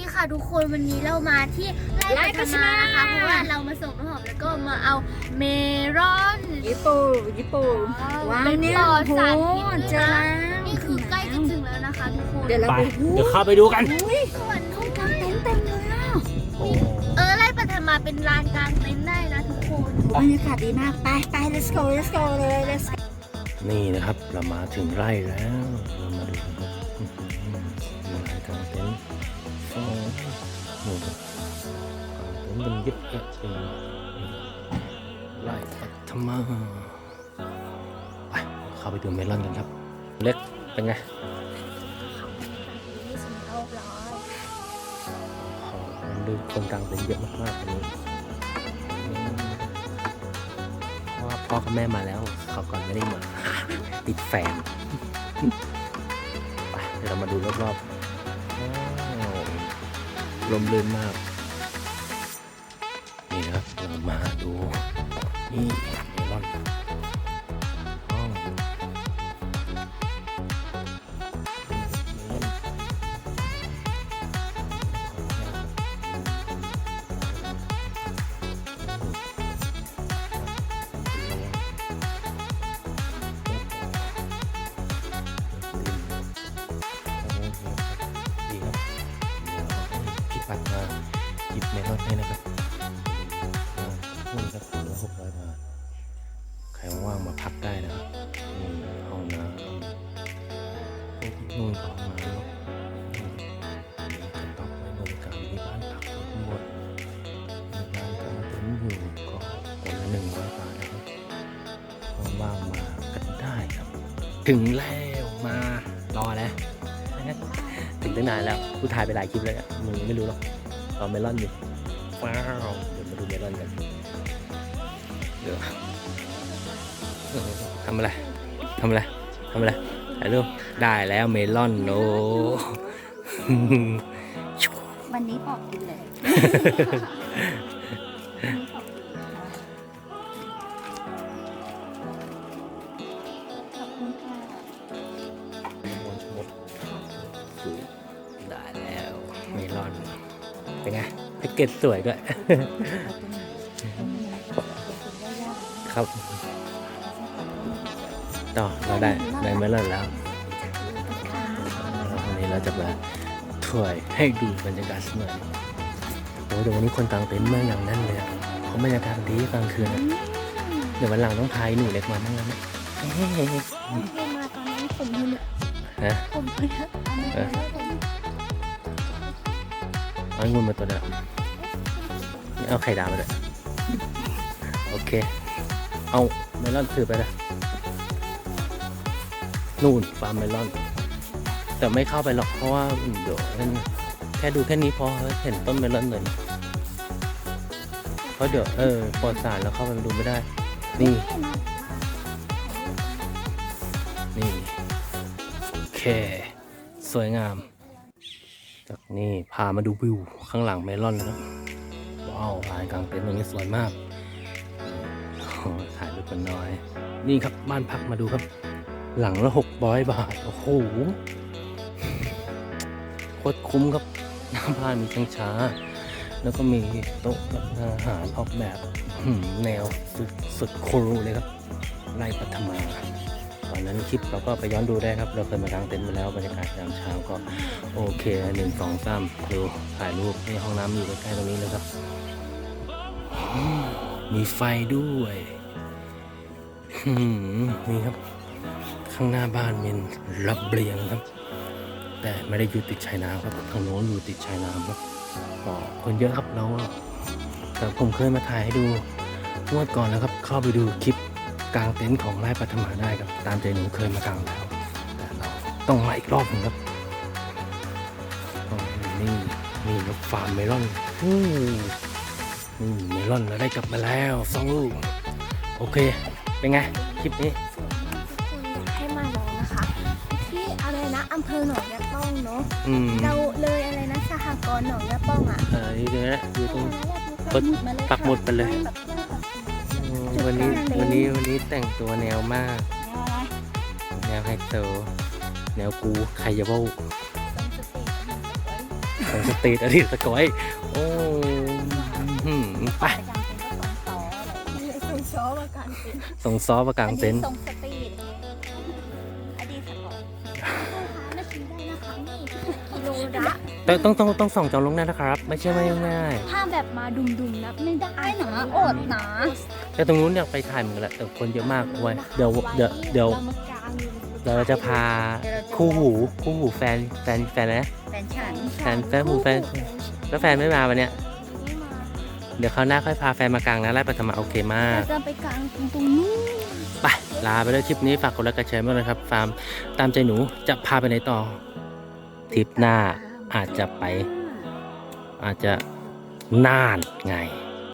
นี่ค่ะทุกคนวันนี้เรามาที่ไร่ปัทมานะคะเพราะว่าเรามาส่งน้ำหอมแล้วก็มาเอาเมลอนญี่ปุ่นญี่ปุ่นว้าวเนี่ยปลอดโอ้สารโหพิษเจด้วยอนะแล้วนี่คือใกล้จะถึงแล้วนะคะทุกคนเดี๋ยวเราไปไปเดี๋ยวเข้าไปดูกัน อุ้ยส่วนทุกกางเต็นท์เต็มเลยอะโอ้เออไร่ปัทมาเป็นลานกลางเต็นท์ได้นะทุกคนบรรยากาศดีมากไปไป let's go let's go เลย let's go นี่นะครับ เรามาถึงไร่แล้ว เรามาดูกันครับ กางเต็นยึดกระชีไล่ปัทมาไปเข้าไปดูเมลอนกันครับ เล็กเป็นไงนี่สำโลกร้อยโอ้โหดูคนกลางเต็นเยอะมากๆตรงนี้เพราะว่าพ่อกับแม่มาแล้ว เขาก่อนไม่ได้มาติดแฟนไปเดี๋ยวเรามาดูรอบๆลมลื่นมาก นี่นะครั นะครับนี่ห้องน้ำพวกนู่นก็ห้องน้ำเนาะนี่นี่จะต้อไว้บริการที่บ้านพักทั้งหมดมีร้านกางเต็นท์อยู่ก็คนละหนึ่งร้อยบาทนะครับว่างมากันได้ครับ ถึงแล้วมารอแล้วถึงตั้งนานแล้วกูถ่ายไปหลายคลิปแล้วมึงไม่รู้หรอกรอเมลอนอยู่ว้าวเดี๋ยวมาดูเมลอนกันเดี๋ยว ทำอะไรทำอะไรทำอะไรถ่ายรูปได้แล้วเมลอนโนวันนี้บอกกินเลยขอบคุณค่ะได้แล้วเมลอน เป็นไงแพ็กเกจสวยด้วย ครับ ต่อเราได้ได้เมลอนแล้วแล้ววันนี้เราจะมาถ่วยให้ดูบรรยากาศสักหน่อยโอ้เดี๋ยววันนี้คนกลางเต็นท์มาอย่างแนั่นเลยอะเขาบรรยากาศดีกลางคืนอะเดี๋ยววันหลังต้องพายหนูเล็กมาบ้างแล้วนะเพิ่งมาตอนนี้ผมเพิ่งฮะผมเพิ่งเออเอางูมาตัวเดียวนี่เอาไข่ดาวมาด้วยโอเค เอาเมลอนถือไปเลย นู่นฟาร์มเมลอน แต่ไม่เข้าไปหรอกเพราะว่าเดี๋ยวแค่ดูแค่นี้พอเห็นต้นเมลอนเลยเพราะเดี๋ยวเออปลอดสารแล้วเข้าไปดูไม่ได้ นี่ นี่โอเค สวยงาม จากนี่พามาดูวิวข้างหลังเมลอนนะว้าวลานกลางเต็นท์ตรงนี้สวยมากถ่ายรูปกันน้อย นี่ครับบ้านพักมาดูครับ หลังละหกร้อยบาท โอ้โหโคตรคุ้มครับหน้าบ้านมีชังช้า แล้วก็มีโต๊ะรับประทานอาหารออกแบบแนวสุดสุดคูลเลยครับไร่ปัทมาตอนนั้นคลิปเราก็ไปย้อนดูได้ครับ เราเคยมากางเต็นท์มาแล้วบรรยากาศยามเช้าก็โอเคหนึ่งสองสามดูถ่ายรูปนี่ห้องน้ำอยู่ใกล้ๆตรงนี้เลยครับ มีไฟด้วยมนี่ครับ ข้างหน้าบ้านเป็นระเบียงครับ แต่ไม่ได้อยู่ติดชายน้ำครับทางโน้นอยู่ติดชายน้ำครับก็คนเยอะครับเราแต่ผมเคยมาถ่ายให้ดูงวดก่อนแล้วครับ เข้าไปดูคลิปกลางเต็นท์ของไร่ปัทมาได้ครับ ตามใจหนูเคยมากางแล้ว แต่เราต้องมาอีกรอบหนึ่งครับนี่นี่นกฟาร์มเมลอนอู้นี่เมลอนเราได้กลับมาแล้วสองลูก โอเค เป็นไง คลิปนี้ อะไรนะอำเภอหนองยะป้องเนาะอืมเราเลยอะไรนะสหกรณ์หนองยะป้องอะเออนี่นะอยู่ตรงปักหมุดมาเลยปักหมุดไปเลยแบบเที่ยวปักหมุดอืมวันนี้วันนี้วันนี้แต่งตัวแนวมาก แนวอะไรแนวไฮโซแนวกูใครจะว่าตรงสเตจของสตรีทอดีตสกอยโอ้อื้อหือไปส่งซอมากันสิส่งซอฟประกางเต็นท์ส่งสตรีทอ กิโลละต้องต้องต้องต้องส่องจองลวงหน้านะครับ ไม่ใช่ไม่ง่ายถ้าแบบมาดุมๆนับไม่ได้หนาอดหนาแต่ตรงนู้นอยากไปถ่ายเหมือนกันแหละแต่คนเยอะมากเว้ยเดี๋ยวเดี๋ยวเดี๋ยวเรามากางอยู่เดี๋ยวเราจะพาคู่หูคู่หูแฟนแฟนแฟนอะไรนะแฟนฉันแฟนแฟนหูแฟนแล้วแฟนไม่มาวันเนี้ยไม่มาเดี๋ยวคราวหน้าค่อยพาแฟนมากลางนะไล่ปัทมาโอเคมากเราจะไปกลางตรงนู้นไปลาไปเลยคลิปนี้ฝากกดไลค์กดแชร์มากเลยครับฟาร์มตามใจหนูจะพาไปไหนต่อ ทริปหน้าอาจจะไป อาจจะน่านไง